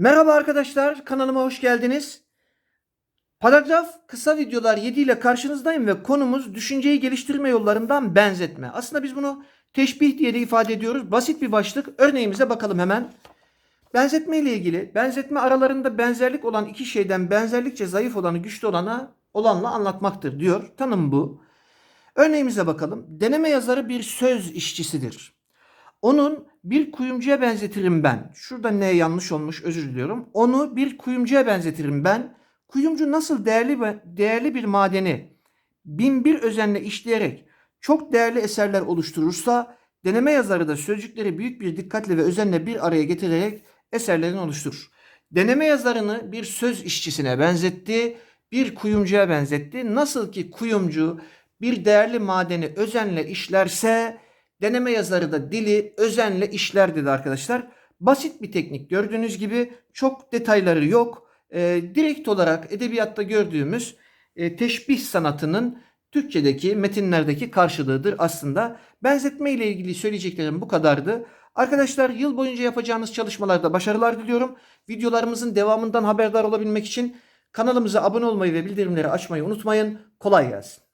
Merhaba arkadaşlar, kanalıma hoş geldiniz. Paragraf kısa videolar 7 ile karşınızdayım ve konumuz düşünceyi geliştirme yollarından benzetme. Aslında biz bunu teşbih diye de ifade ediyoruz. Basit bir başlık. Örneğimize bakalım hemen. Benzetme ile ilgili benzetme aralarında benzerlik olan iki şeyden benzerlikçe zayıf olanı güçlü olana olanla anlatmaktır diyor. Tanım bu. Örneğimize bakalım. Deneme yazarı bir söz işçisidir. Onun bir kuyumcuya benzetirim ben. Şurada ne yanlış olmuş özür diliyorum. Onu bir kuyumcuya benzetirim ben. Kuyumcu nasıl değerli değerli bir madeni bin bir özenle işleyerek çok değerli eserler oluşturursa deneme yazarı da sözcükleri büyük bir dikkatle ve özenle bir araya getirerek eserlerini oluşturur. Deneme yazarını bir söz işçisine benzetti, bir kuyumcuya benzetti. Nasıl ki kuyumcu bir değerli madeni özenle işlerse deneme yazarı da dili özenle işler dedi arkadaşlar. Basit bir teknik gördüğünüz gibi çok detayları yok. Ee, direkt olarak edebiyatta gördüğümüz e, teşbih sanatının Türkçedeki metinlerdeki karşılığıdır aslında. Benzetme ile ilgili söyleyeceklerim bu kadardı. Arkadaşlar yıl boyunca yapacağınız çalışmalarda başarılar diliyorum. Videolarımızın devamından haberdar olabilmek için kanalımıza abone olmayı ve bildirimleri açmayı unutmayın. Kolay gelsin.